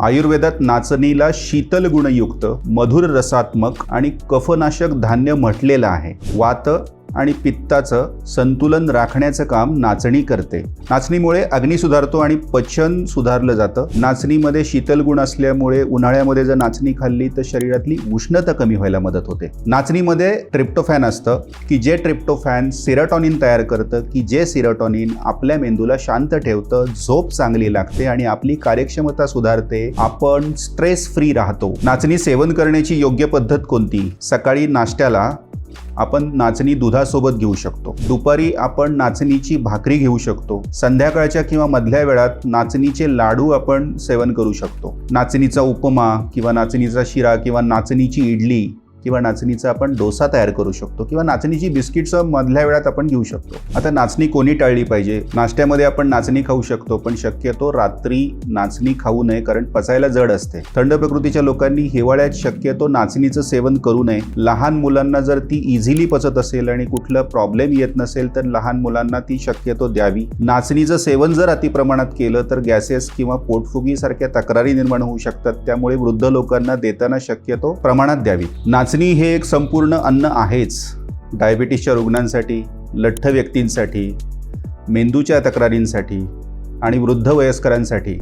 आयुर्वेदात नाचणीला शीतल गुणयुक्त मधुर रसात्मक आणि कफनाशक धान्य म्हटलेलं आहे. वात आणि पित्ताचं संतुलन राखण्याचं काम नाचणी करते. नाचणीमुळे अग्नी सुधारतो आणि पचन सुधारलं जातं. नाचणीमध्ये शीतल गुण असल्यामुळे उन्हाळ्यामध्ये जर नाचणी खाल्ली तर शरीरातली उष्णता कमी व्हायला मदत होते. नाचणीमध्ये ट्रिप्टोफॅन असतं की जे ट्रिप्टोफॅन सिराटॉनिन तयार करतं की जे सिराटॉनिन आपल्या मेंदूला शांत ठेवतं झोप चांगली लागते आणि आपली कार्यक्षमता सुधारते. आपण स्ट्रेस फ्री राहतो. नाचणी सेवन करण्याची योग्य पद्धत कोणती? सकाळी नाश्त्याला आपण नाचणी दुधासोबत घेऊ शकतो. दुपारी आपण नाचणीची भाकरी घेऊ शकतो. संध्याकाळच्या किंवा मधल्या वेळात नाचणीचे लाडू आपण सेवन करू शकतो. नाचणीचा उपमा किंवा नाचणीचा शिरा किंवा नाचणीची इडली किंवा नाचणीचा आपण डोसा तयार करू शकतो किंवा नाचणीची बिस्किट्स मधल्या वेळात आपण घेऊ शकतो. आता नाचणी कोणी टाळली पाहिजे? नाश्त्यामध्ये आपण नाचणी खाऊ शकतो पण शक्यतो रात्री नाचणी खाऊ नये कारण पचायला जड असते. थंड प्रकृतीच्या लोकांनी हिवाळ्यात शक्यतो नाचणीचं सेवन करू नये. लहान मुलांना जर ती इझिली पचत असेल आणि कुठलं प्रॉब्लेम येत नसेल तर लहान मुलांना ती शक्यतो द्यावी. नाचणीचं सेवन जर अतिप्रमाणात केलं तर गॅसेस किंवा पोटफुगीसारख्या तक्रारी निर्माण होऊ शकतात. त्यामुळे वृद्ध लोकांना देताना शक्यतो प्रमाणात द्यावी. नाचणी हे एक संपूर्ण अन्न आहेच. डायबिटीसच्या रुग्णांसाठी लठ्ठ व्यक्तींसाठी मेंदूच्या तक्रारींसाठी आणि वृद्ध वयस्करांसाठी.